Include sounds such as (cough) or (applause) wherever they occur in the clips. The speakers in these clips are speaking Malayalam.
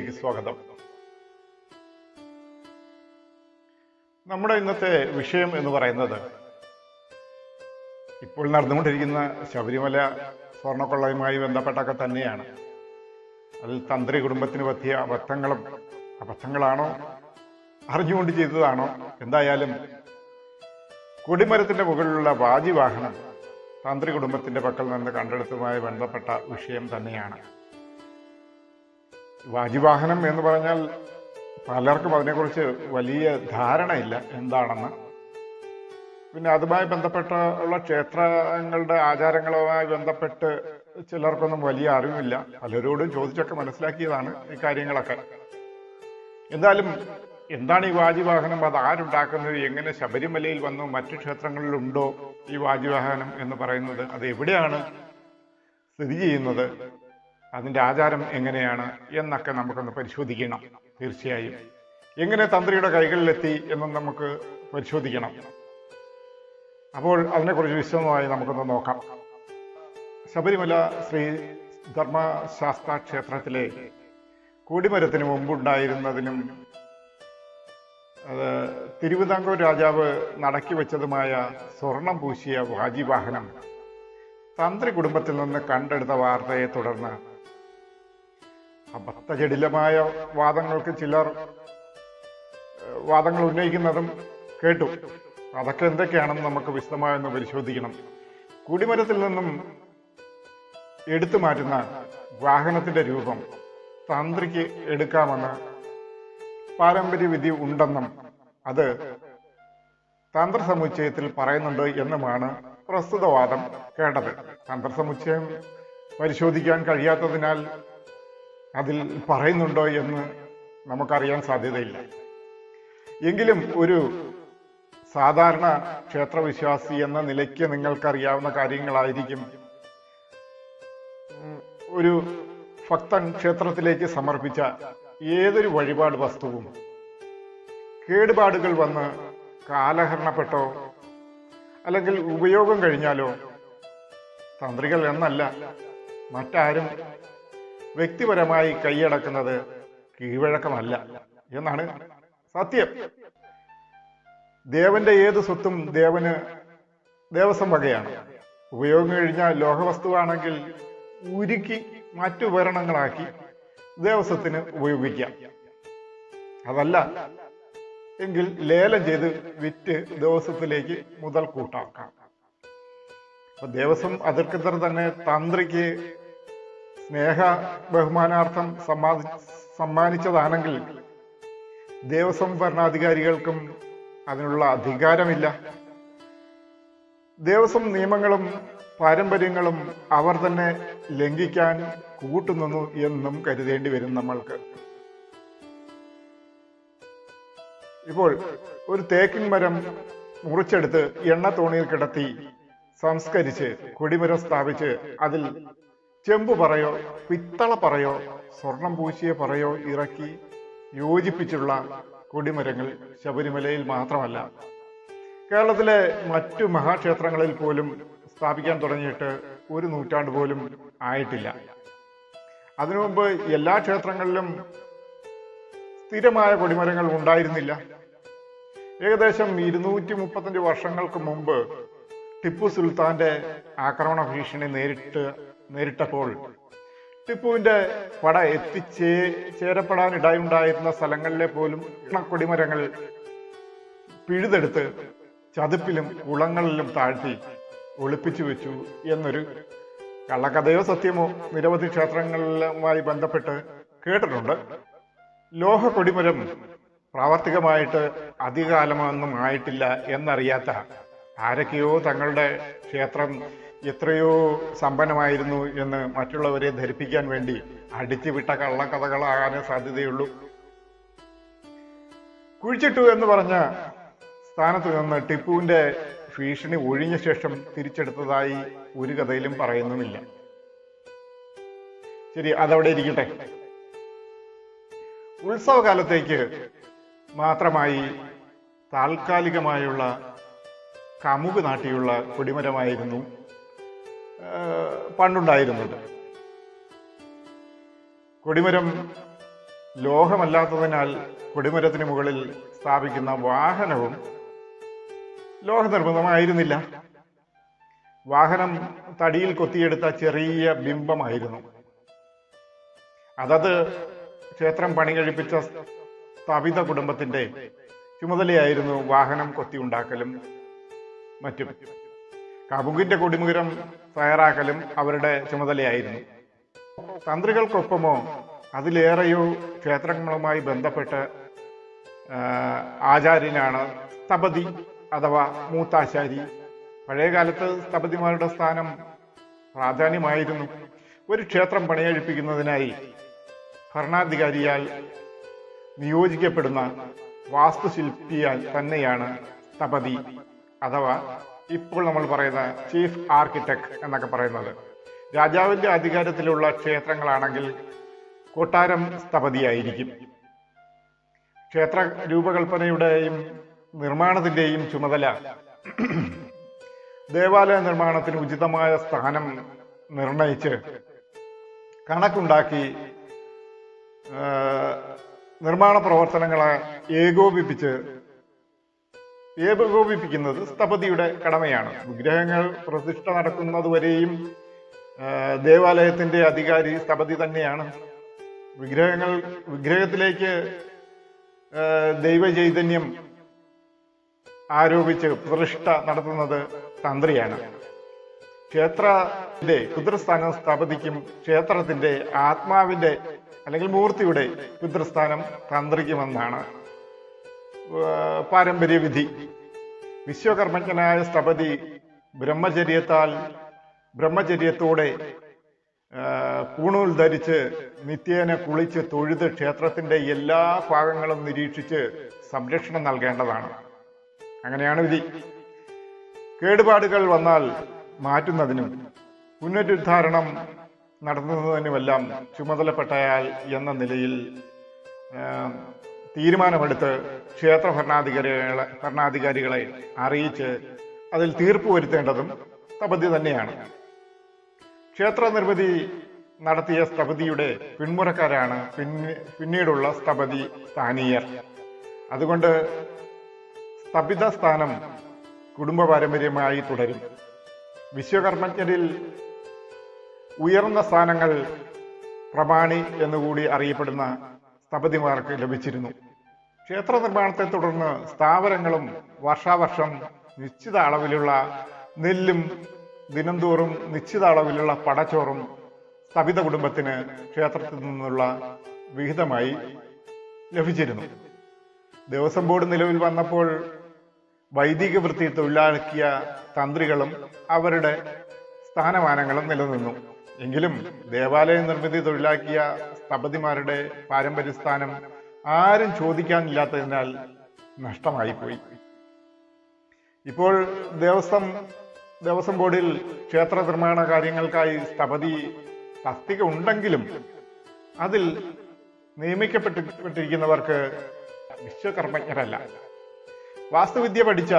ന്യൂസിലേക്ക് സ്വാഗതം. നമ്മുടെ ഇന്നത്തെ വിഷയം എന്ന് പറയുന്നത് ഇപ്പോൾ നടന്നുകൊണ്ടിരിക്കുന്ന ശബരിമല സ്വർണക്കൊള്ളയുമായി ബന്ധപ്പെട്ടൊക്കെ തന്നെയാണ്. അതിൽ തന്ത്രി കുടുംബത്തിന് പറ്റിയ അബദ്ധങ്ങളും അബദ്ധങ്ങളാണോ? അറിഞ്ഞുകൊണ്ട് ചെയ്തതാണോ? എന്തായാലും കൊടിമരത്തിന്റെ മുകളിലുള്ള വാജിവാഹനം തന്ത്രി കുടുംബത്തിന്റെ പക്കൽ നിന്ന് കണ്ടെടുത്തതുമായി ബന്ധപ്പെട്ട വിഷയം തന്നെയാണ്. വാജിവാഹനം എന്ന് പറഞ്ഞാൽ പലർക്കും അതിനെക്കുറിച്ച് വലിയ ധാരണയില്ല എന്താണെന്ന്. പിന്നെ അതുമായി ബന്ധപ്പെട്ട ഉള്ള ക്ഷേത്രങ്ങളുടെ ആചാരങ്ങളുമായി ബന്ധപ്പെട്ട് ചിലർക്കൊന്നും വലിയ അറിവില്ല. പലരോടും ചോദിച്ചൊക്കെ മനസ്സിലാക്കിയതാണ് ഈ കാര്യങ്ങളൊക്കെ. എന്തായാലും എന്താണ് ഈ വാജിവാഹനം അത് ആരുണ്ടാക്കുന്നത്? എങ്ങനെ ശബരിമലയിൽ വന്നു? മറ്റു ക്ഷേത്രങ്ങളിലുണ്ടോ ഈ വാജിവാഹനം എന്ന് പറയുന്നത്? അത് എവിടെയാണ് സ്ഥിതി ചെയ്യുന്നത്? അതിന്റെ ആചാരം എങ്ങനെയാണ് എന്നൊക്കെ നമുക്കൊന്ന് പരിശോധിക്കണം തീർച്ചയായും. എങ്ങനെ തന്ത്രിയുടെ കൈകളിലെത്തി എന്നും നമുക്ക് പരിശോധിക്കണം. അപ്പോൾ അതിനെക്കുറിച്ച് വിശദമായി നമുക്കൊന്ന് നോക്കാം. ശബരിമല ശ്രീ ധർമ്മശാസ്ത്ര ക്ഷേത്രത്തിലെ കൊടിമരത്തിന് മുമ്പുണ്ടായിരുന്നതിനും അത് തിരുവിതാംകൂർ രാജാവ് നടക്കി വെച്ചതുമായ സ്വർണം പൂശിയ വാജിവാഹനം തന്ത്രി കുടുംബത്തിൽ നിന്ന് കണ്ടെടുത്ത വാർത്തയെ തുടർന്ന് അബദ്ധജടിലമായ വാദങ്ങൾക്ക് ചിലർ വാദങ്ങൾ ഉന്നയിക്കുന്നതും കേട്ടു. അതൊക്കെ എന്തൊക്കെയാണെന്ന് നമുക്ക് വിശദമായൊന്ന് പരിശോധിക്കണം. കുടിമരത്തിൽ നിന്നും എടുത്തു മാറ്റുന്ന വാഹനത്തിന്റെ രൂപം തന്ത്രിക്ക് എടുക്കാമെന്ന് പാരമ്പര്യ വിധി ഉണ്ടെന്നും അത് തന്ത്ര സമുച്ചയത്തിൽ പറയുന്നുണ്ട് എന്നുമാണ് പ്രസ്തുത വാദം കേട്ടത്. തന്ത്രസമുച്ചയം പരിശോധിക്കാൻ കഴിയാത്തതിനാൽ അതിൽ പറയുന്നുണ്ടോ എന്ന് നമുക്കറിയാൻ സാധ്യതയില്ല. എങ്കിലും ഒരു സാധാരണ ക്ഷേത്രവിശ്വാസി എന്ന നിലയ്ക്ക് നിങ്ങൾക്കറിയാവുന്ന കാര്യങ്ങളായിരിക്കും ഒരു ഭക്തൻ ക്ഷേത്രത്തിലേക്ക് സമർപ്പിച്ച ഏതൊരു വഴിപാട് വസ്തുവും. കേടുപാടുകൾ വന്ന് കാലഹരണപ്പെട്ടോ അല്ലെങ്കിൽ ഉപയോഗം കഴിഞ്ഞാലോ തന്ത്രികൾ എന്നല്ല മറ്റാരും വ്യക്തിപരമായി കൈയടക്കുന്നത് കീഴ്വഴക്കമല്ല എന്നാണ് സത്യം. ദേവന്റെ ഏത് സ്വത്തും ദേവന് ദേവസ്വം വകയാണ്. ഉപയോഗം കഴിഞ്ഞ ലോഹവസ്തുവാണെങ്കിൽ ഉരുക്കി മറ്റു ഉപകരണങ്ങളാക്കി ദേവസ്വത്തിന് ഉപയോഗിക്കാം. അതല്ല എങ്കിൽ ലേലം ചെയ്ത് വിറ്റ് ദേവസ്വത്തിലേക്ക് മുതൽ കൂട്ടാക്കാം അപ്പൊ ദേവസ്വം അധികൃതർ തന്നെ തന്ത്രിക്ക് സ്നേഹ ബഹുമാനാർത്ഥം സമ്മാനി സമ്മാനിച്ചതാണെങ്കിൽ ദേവസ്വം ഭരണാധികാരികൾക്കും അതിനുള്ള അധികാരമില്ല. ദേവസ്വം നിയമങ്ങളും പാരമ്പര്യങ്ങളും അവർ തന്നെ ലംഘിക്കാൻ കൂട്ടുനിന്നു എന്നും കരുതേണ്ടി വരും നമ്മൾക്ക്. ഇപ്പോൾ ഒരു തേക്കിൻ മരം മുറിച്ചെടുത്ത് എണ്ണ തോണിയിൽ കിടത്തി സംസ്കരിച്ച് കൊടിമരം സ്ഥാപിച്ച് അതിൽ ചെമ്പ് പറയോ പിത്തള പറയോ സ്വർണം പൂശിയ പറയോ ഇറക്കി യോജിപ്പിച്ചുള്ള കൊടിമരങ്ങൾ ശബരിമലയിൽ മാത്രമല്ല. കേരളത്തിലെ മറ്റു മഹാക്ഷേത്രങ്ങളിൽ പോലും സ്ഥാപിക്കാൻ തുടങ്ങിയിട്ട് ഒരു നൂറ്റാണ്ട് പോലും ആയിട്ടില്ല. അതിനു മുമ്പ് എല്ലാ ക്ഷേത്രങ്ങളിലും സ്ഥിരമായ കൊടിമരങ്ങൾ ഉണ്ടായിരുന്നില്ല. ഏകദേശം ഇരുന്നൂറ്റി മുപ്പത്തഞ്ച് വർഷങ്ങൾക്ക് മുമ്പ് ടിപ്പു സുൽത്താന്റെ ആക്രമണ ഭീഷണി നേരിട്ട് നേരിട്ടപ്പോൾ ടിപ്പുവിന്റെ പട എത്തിച്ചേ ചേരപ്പെടാനിടയുണ്ടായിരുന്ന സ്ഥലങ്ങളിലെ പോലും കൊടിമരങ്ങൾ പിഴുതെടുത്ത് ചതുപ്പിലും കുളങ്ങളിലും താഴ്ത്തി ഒളിപ്പിച്ചു വെച്ചു എന്നൊരു കള്ളക്കഥയോ സത്യമോ നിരവധി ക്ഷേത്രങ്ങളുമായി ബന്ധപ്പെട്ട് കേട്ടിട്ടുണ്ട്. ലോഹ കൊടിമരം പ്രാവർത്തികമായിട്ട് അധികകാലമൊന്നും ആയിട്ടില്ല എന്നറിയാത്ത ആരൊക്കെയോ തങ്ങളുടെ ക്ഷേത്രം എത്രയോ സമ്പന്നമായിരുന്നു എന്ന് മറ്റുള്ളവരെ ധരിപ്പിക്കാൻ വേണ്ടി അടിച്ചുവിട്ട കള്ളക്കഥകളാകാനേ സാധ്യതയുള്ളൂ. കുഴിച്ചിട്ടു എന്ന് പറഞ്ഞ സ്ഥാനത്ത് നിന്ന് ടിപ്പുവിന്റെ ഭീഷണി ഒഴിഞ്ഞ ശേഷം തിരിച്ചെടുത്തതായി ഒരു കഥയിലും പറയുന്നുമില്ല. ശരി അതവിടെ ഇരിക്കട്ടെ. ഉത്സവകാലത്തേക്ക് മാത്രമായി താൽക്കാലികമായുള്ള കമുക് നാട്ടിയുള്ള കൊടിമരമായിരുന്നു പണ്ടുണ്ടായിരുന്നത്. കൊടിമരം ലോഹമല്ലാത്തതിനാൽ കൊടിമരത്തിന് മുകളിൽ സ്ഥാപിക്കുന്ന വാഹനവും ലോഹനിർമ്മിതമായിരുന്നില്ല. വാഹനം തടിയിൽ കൊത്തിയെടുത്ത ചെറിയ ബിംബമായിരുന്നു. അതത് ക്ഷേത്രം പണി കഴിപ്പിച്ച സ്ഥാപിത കുടുംബത്തിന്റെ ചുമതലയായിരുന്നു വാഹനം കൊത്തിയുണ്ടാക്കലും മറ്റും. കബുകിന്റെ കൊടിമുരം തയ്യാറാക്കലും അവരുടെ ചുമതലയായിരുന്നു. തന്ത്രികൾക്കൊപ്പമോ അതിലേറെയോ ക്ഷേത്രങ്ങളുമായി ബന്ധപ്പെട്ട് ആചാര്യനാണ് സ്തപതി അഥവാ മൂത്താശാരി. പഴയകാലത്ത് സ്തപതിമാരുടെ സ്ഥാനം പ്രാധാന്യമായിരുന്നു. ഒരു ക്ഷേത്രം പണിയഴിപ്പിക്കുന്നതിനായി ഭരണാധികാരിയാൽ നിയോജിക്കപ്പെടുന്ന വാസ്തുശില്പിയാൽ തന്നെയാണ് സ്ഥപതി അഥവാ ഇപ്പോൾ നമ്മൾ പറയുന്ന ചീഫ് ആർക്കിടെക്ട് എന്നൊക്കെ പറയുന്നത്. രാജാവിന്റെ അധികാരത്തിലുള്ള ക്ഷേത്രങ്ങളാണെങ്കിൽ കൊട്ടാരം സ്ഥപതിയായിരിക്കും. ക്ഷേത്ര രൂപകൽപ്പനയുടെയും നിർമ്മാണത്തിന്റെയും ചുമതല ദേവാലയ നിർമ്മാണത്തിന് ഉചിതമായ സ്ഥാനം നിർണയിച്ച് കണക്കുണ്ടാക്കി നിർമ്മാണ പ്രവർത്തനങ്ങളെ ഏകോപിപ്പിച്ച് ഏകോപിപ്പിക്കുന്നത് സ്ഥപതിയുടെ കടമയാണ്. വിഗ്രഹങ്ങൾ പ്രതിഷ്ഠ നടക്കുന്നതുവരെയും ദേവാലയത്തിന്റെ അധികാരി സ്ഥപതി തന്നെയാണ്. വിഗ്രഹങ്ങൾ വിഗ്രഹത്തിലേക്ക് ദൈവചൈതന്യം ആരോപിച്ച് പ്രതിഷ്ഠ നടത്തുന്നത് തന്ത്രിയാണ്. ക്ഷേത്രത്തിന്റെ പിതൃസ്ഥാനം സ്ഥപതിക്കും ക്ഷേത്രത്തിന്റെ ആത്മാവിന്റെ അല്ലെങ്കിൽ മൂർത്തിയുടെ പിതൃസ്ഥാനം തന്ത്രിക്കുമെന്നാണ് പാരമ്പര്യ വിധി വിശ്വകർമ്മജ്ഞനായ സ്ഥപതി ബ്രഹ്മചര്യത്താൽ ബ്രഹ്മചര്യത്തോടെ കൂണൂൽ ധരിച്ച് നിത്യേന കുളിച്ച് തൊഴുത് ക്ഷേത്രത്തിന്റെ എല്ലാ ഭാഗങ്ങളും നിരീക്ഷിച്ച് സംരക്ഷണം നൽകേണ്ടതാണ്. അങ്ങനെയാണ് വിധി. കേടുപാടുകൾ വന്നാൽ മാറ്റുന്നതിനും പുനരുദ്ധാരണം നടത്തുന്നതിനുമെല്ലാം ചുമതലപ്പെട്ടയാൽ എന്ന നിലയിൽ തീരുമാനമെടുത്ത് ക്ഷേത്ര ഭരണാധികാരികളെ ഭരണാധികാരികളെ അറിയിച്ച് അതിൽ തീർപ്പ് വരുത്തേണ്ടതും സ്ഥപതി തന്നെയാണ്. ക്ഷേത്ര നിർമ്മിതി നടത്തിയ സ്ഥപതിയുടെ പിന്മുറക്കാരാണ് പിന്നെ പിന്നീടുള്ള സ്ഥപതി സ്ഥാനീയർ അതുകൊണ്ട് സ്ഥപിത സ്ഥാനം കുടുംബ പാരമ്പര്യമായി തുടരും. വിശ്വകർമ്മജ്ഞരിൽ ഉയർന്ന സ്ഥാനങ്ങൾ പ്രമാണി എന്നുകൂടി അറിയപ്പെടുന്ന സ്ഥപതിമാർക്ക് ലഭിച്ചിരുന്നു. ക്ഷേത്ര നിർമ്മാണത്തെ തുടർന്ന് സ്ഥാപനങ്ങളും വർഷാവർഷം നിശ്ചിത അളവിലുള്ള നെല്ലും ദിനംതോറും നിശ്ചിത അളവിലുള്ള പടച്ചോറും സ്ഥപിത കുടുംബത്തിന് ക്ഷേത്രത്തിൽ നിന്നുള്ള വിഹിതമായി ലഭിച്ചിരുന്നു. ദേവസ്വം ബോർഡ് നിലവിൽ വന്നപ്പോൾ വൈദിക വൃത്തി തൊഴിലാക്കിയ തന്ത്രികളും അവരുടെ സ്ഥാനമാനങ്ങളും നിലനിന്നു. എങ്കിലും ദേവാലയ നിർമ്മിതി തൊഴിലാക്കിയ സ്ഥപതിമാരുടെ പാരമ്പര്യ സ്ഥാനം ആരും ചോദിക്കാനില്ലാത്തതിനാൽ നഷ്ടമായിപ്പോയി. ഇപ്പോൾ ദേവസ്വം ദേവസ്വം ബോർഡിൽ ക്ഷേത്ര നിർമ്മാണ കാര്യങ്ങൾക്കായി സ്ഥപതി തസ്തിക ഉണ്ടെങ്കിലും അതിൽ നിയമിക്കപ്പെട്ടിരിക്കുന്നവർക്ക് വിശ്വകർമ്മജ്ഞരല്ല. വാസ്തുവിദ്യ പഠിച്ച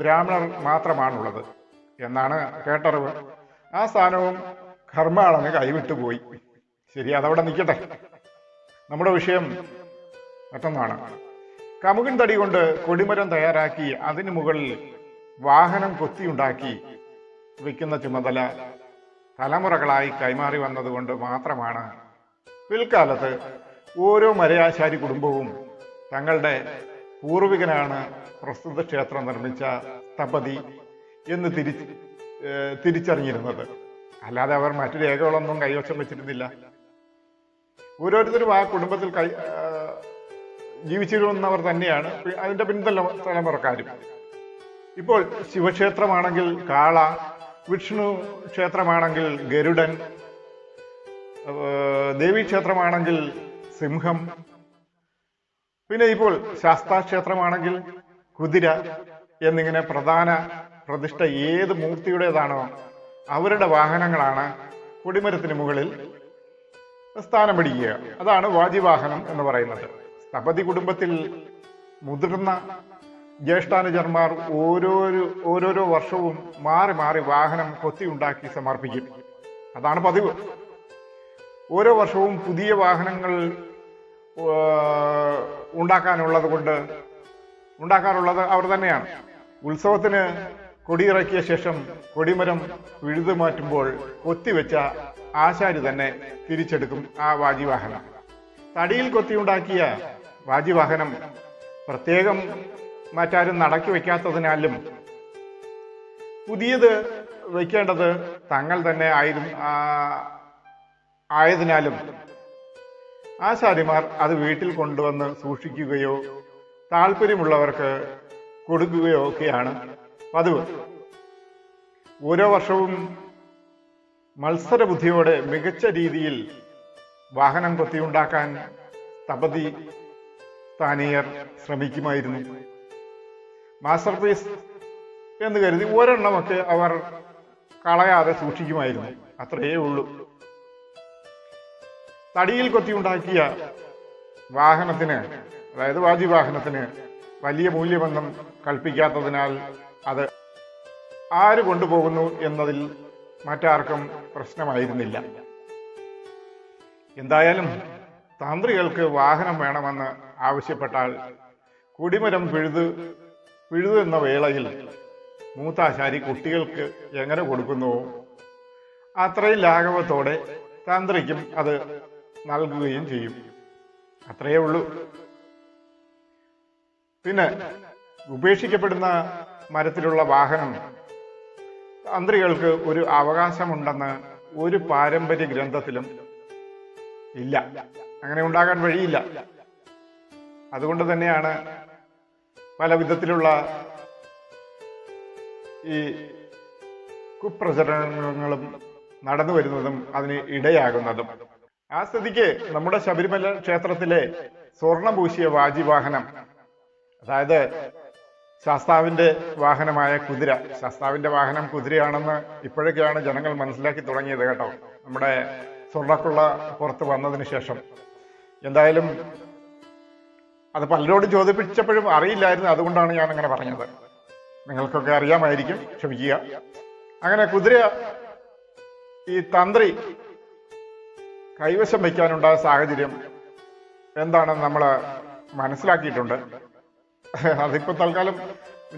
ബ്രാഹ്മണർ മാത്രമാണുള്ളത് എന്നാണ് കേട്ടറിവ്. ആ സ്ഥാനവും കർമാളന് കൈവിട്ടുപോയി. ശരി അതവിടെ നിൽക്കട്ടെ. നമ്മുടെ വിഷയം മറ്റൊന്നാണ്. കമുകൻ തടി കൊണ്ട് കൊടിമരം തയ്യാറാക്കി അതിനു മുകളിൽ വാഹനം കൊത്തിയുണ്ടാക്കി വയ്ക്കുന്ന ചുമതല തലമുറകളായി കൈമാറി വന്നതുകൊണ്ട് മാത്രമാണ് പിൽക്കാലത്ത് ഓരോ മരയാശാരി കുടുംബവും തങ്ങളുടെ പൂർവികനാണ് പ്രസ്തുത ക്ഷേത്രം നിർമ്മിച്ച സ്ഥപതി എന്ന് തിരി തിരിച്ചറിഞ്ഞിരുന്നത്. അല്ലാതെ അവർ മറ്റു രേഖകളൊന്നും കൈവശം വെച്ചിരുന്നില്ല. ഓരോരുത്തരും ആ കുടുംബത്തിൽ കൈ ജീവിച്ചിരുന്നവർ തന്നെയാണ്. അതിന്റെ പിന്തല തലമുറക്കാരും ഇപ്പോൾ ശിവക്ഷേത്രമാണെങ്കിൽ കാള വിഷ്ണു ക്ഷേത്രമാണെങ്കിൽ ഗരുഡൻ ദേവി ക്ഷേത്രമാണെങ്കിൽ സിംഹം. പിന്നെ ഇപ്പോൾ ശാസ്താക്ഷേത്രമാണെങ്കിൽ കുതിര എന്നിങ്ങനെ പ്രധാന പ്രതിഷ്ഠ ഏത് മൂർത്തിയുടേതാണോ അവരുടെ വാഹനങ്ങളാണ് കൊടിമരത്തിന് മുകളിൽ സ്ഥാനം പിടിക്കുക അതാണ് വാജിവാഹനം എന്ന് പറയുന്നത്. സ്ഥപതി കുടുംബത്തിൽ മുതിർന്ന ജ്യേഷ്ഠാനുജന്മാർ ഓരോരോ ഓരോരോ വർഷവും മാറി മാറി വാഹനം കൊത്തിയുണ്ടാക്കി സമർപ്പിക്കും. അതാണ് പതിവ്. ഓരോ വർഷവും പുതിയ വാഹനങ്ങൾ ഉണ്ടാക്കാനുള്ളത് കൊണ്ട് ഉണ്ടാക്കാറുള്ളത് അവർ തന്നെയാണ്. ഉത്സവത്തിന് കൊടിയിറക്കിയ ശേഷം കൊടിമരം വിഴുതു മാറ്റുമ്പോൾ കൊത്തിവെച്ച ആശാരി തന്നെ തിരിച്ചെടുക്കും ആ വാജിവാഹനം. തടിയിൽ കൊത്തിയുണ്ടാക്കിയ വാജിവാഹനം പ്രത്യേകം മറ്റാരും നടക്കി വയ്ക്കാത്തതിനാലും പുതിയത് വയ്ക്കേണ്ടത് തങ്ങൾ തന്നെ ആയിരുന്നു ആ- ആയതിനാലും ആശാരിമാർ അത് വീട്ടിൽ കൊണ്ടുവന്ന് സൂക്ഷിക്കുകയോ താല്പര്യമുള്ളവർക്ക് കൊടുക്കുകയോ ഒക്കെയാണ് പതിവ്. ഓരോ വർഷവും മത്സര ബുദ്ധിയോടെ മികച്ച രീതിയിൽ വാഹനം കൊത്തിയുണ്ടാക്കാൻ തപതി സ്ഥാനീയർ ശ്രമിക്കുമായിരുന്നു. മാസ്റ്റർ പീസ് എന്ന് കരുതി ഒരെണ്ണമൊക്കെ അവർ കളയാതെ സൂക്ഷിക്കുമായിരുന്നു. അത്രയേ ഉള്ളൂ. തടിയിൽ കൊത്തിയുണ്ടാക്കിയ വാഹനത്തിന് അതായത് വാജി വാഹനത്തിന് വലിയ മൂല്യബന്ധം കൽപ്പിക്കാത്തതിനാൽ അത് ആര് കൊണ്ടുപോകുന്നു എന്നതിൽ മറ്റാർക്കും പ്രശ്നമായിരുന്നില്ല. എന്തായാലും തന്ത്രികൾക്ക് വാഹനം വേണമെന്ന് ആവശ്യപ്പെട്ടാൽ കുടിമരം പിഴുത് എന്ന വേളയിൽ മൂത്താശാരി കുട്ടികൾക്ക് എങ്ങനെ കൊടുക്കുന്നുവോ അത്രയും ലാഘവത്തോടെ തന്ത്രിക്കും അത് നൽകുകയും ചെയ്യും. അത്രയേ ഉള്ളൂ. പിന്നെ ഉപേക്ഷിക്കപ്പെടുന്ന മരത്തിലുള്ള വാഹനം. തന്ത്രികൾക്ക് ഒരു അവകാശമുണ്ടെന്ന് ഒരു പാരമ്പര്യ ഗ്രന്ഥത്തിലും ഇല്ല. അങ്ങനെ ഉണ്ടാകാൻ വഴിയില്ല. അതുകൊണ്ട് തന്നെയാണ് പല വിധത്തിലുള്ള ഈ കുപ്രചരണങ്ങളും നടന്നു വരുന്നതും അതിന് ഇടയാകുന്നതും. ആ സ്ഥിതിക്ക് നമ്മുടെ ശബരിമല ക്ഷേത്രത്തിലെ സ്വർണം പൂശിയ വാജിവാഹനം അതായത് ശാസ്താവിന്റെ വാഹനമായ കുതിര. ശാസ്താവിന്റെ വാഹനം കുതിരയാണെന്ന് ഇപ്പോഴൊക്കെയാണ് ജനങ്ങൾ മനസ്സിലാക്കി തുടങ്ങിയത് കേട്ടോ. നമ്മുടെ സ്വർണക്കുള്ള പുറത്ത് വന്നതിന് ശേഷം. എന്തായാലും അത് പലരോടും ചോദിപ്പിച്ചപ്പോഴും അറിയില്ലായിരുന്നു. അതുകൊണ്ടാണ് ഞാൻ അങ്ങനെ പറഞ്ഞത്. നിങ്ങൾക്കൊക്കെ അറിയാമായിരിക്കും. ക്ഷമിക്കുക. അങ്ങനെ കുതിര ഈ തന്ത്രി കൈവശം വയ്ക്കാനുണ്ടായ സാഹചര്യം എന്താണെന്ന് നമ്മൾ മനസ്സിലാക്കിയിട്ടുണ്ട്. (laughs) അതിപ്പോ തൽക്കാലം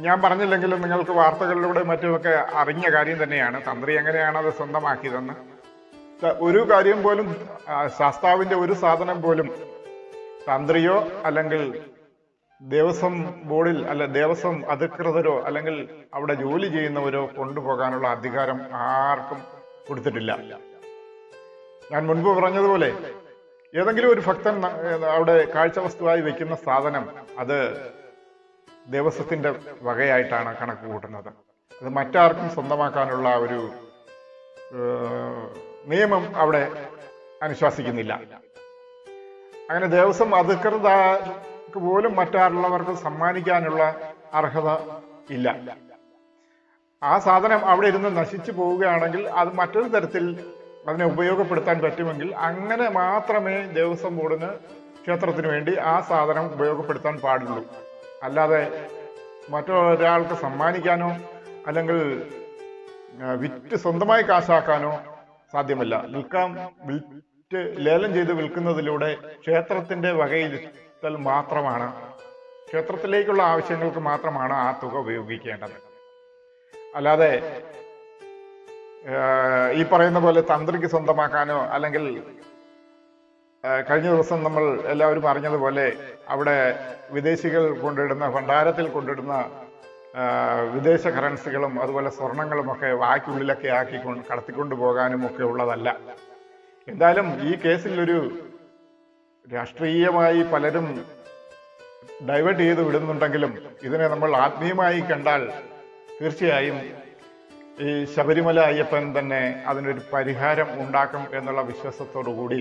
ഞാൻ പറഞ്ഞില്ലെങ്കിലും നിങ്ങൾക്ക് വാർത്തകളിലൂടെ മറ്റുമൊക്കെ അറിഞ്ഞ കാര്യം തന്നെയാണ്. തന്ത്രി എങ്ങനെയാണ് അത് സ്വന്തമാക്കിയതെന്ന്. ഒരു കാര്യം പോലും ശാസ്താവിന്റെ ഒരു സാധനം പോലും തന്ത്രിയോ അല്ലെങ്കിൽ ദേവസ്വം ബോർഡിൽ അല്ല ദേവസ്വം അധികൃതരോ അല്ലെങ്കിൽ അവിടെ ജോലി ചെയ്യുന്നവരോ കൊണ്ടുപോകാനുള്ള അധികാരം ആർക്കും കൊടുത്തിട്ടില്ല. ഞാൻ മുൻപ് പറഞ്ഞതുപോലെ ഏതെങ്കിലും ഒരു ഭക്തൻ അവിടെ കാഴ്ച വസ്തുവായി വെക്കുന്ന സാധനം അത് ദേവസ്വത്തിന്റെ വകയായിട്ടാണ് കണക്ക് കൂട്ടുന്നത്. അത് മറ്റാർക്കും സ്വന്തമാക്കാനുള്ള ഒരു നിയമം അവിടെ അനുശാസിക്കുന്നില്ല. അങ്ങനെ ദേവസ്വം അധികൃതർക്ക് പോലും മറ്റാറുള്ളവർക്ക് സമ്മാനിക്കാനുള്ള അർഹത ഇല്ല. ആ സാധനം അവിടെ ഇരുന്ന് നശിച്ചു പോവുകയാണെങ്കിൽ അത് മറ്റൊരു തരത്തിൽ അതിനെ ഉപയോഗപ്പെടുത്താൻ പറ്റുമെങ്കിൽ അങ്ങനെ മാത്രമേ ദേവസ്വം ബോർഡിന് ക്ഷേത്രത്തിന് വേണ്ടി ആ സാധനം ഉപയോഗപ്പെടുത്താൻ പാടുള്ളൂ. അല്ലാതെ മറ്റൊരാൾക്ക് സമ്മാനിക്കാനോ അല്ലെങ്കിൽ വിറ്റ് സ്വന്തമായി കാശാക്കാനോ സാധ്യമല്ല. വിൽക്കാം വിറ്റ് ലേലം ചെയ്ത് വിൽക്കുന്നതിലൂടെ ക്ഷേത്രത്തിന്റെ വകയിരുത്തൽ മാത്രമാണ്. ക്ഷേത്രത്തിലേക്കുള്ള ആവശ്യങ്ങൾക്ക് മാത്രമാണ് ആ തുക ഉപയോഗിക്കേണ്ടത്. അല്ലാതെ ഈ പറയുന്ന പോലെ തന്ത്രിക്ക് സ്വന്തമാക്കാനോ അല്ലെങ്കിൽ കഴിഞ്ഞ ദിവസം നമ്മൾ എല്ലാവരും അറിഞ്ഞതുപോലെ അവിടെ വിദേശികൾ കൊണ്ടിടുന്ന ഭണ്ഡാരത്തിൽ കൊണ്ടിടുന്ന വിദേശ കറൻസികളും അതുപോലെ സ്വർണങ്ങളും ഒക്കെ വായ്ക്കുള്ളിലൊക്കെ ആക്കി കൊണ്ട് കടത്തിക്കൊണ്ടു പോകാനും ഒക്കെ ഉള്ളതല്ല. എന്തായാലും ഈ കേസിൽ ഒരു രാഷ്ട്രീയമായി പലരും ഡൈവേർട്ട് ചെയ്ത് വിടുന്നുണ്ടെങ്കിലും ഇതിനെ നമ്മൾ ആത്മീയമായി കണ്ടാൽ തീർച്ചയായും ഈ ശബരിമല അയ്യപ്പൻ തന്നെ അതിനൊരു പരിഹാരം ഉണ്ടാക്കും എന്നുള്ള വിശ്വാസത്തോടു കൂടി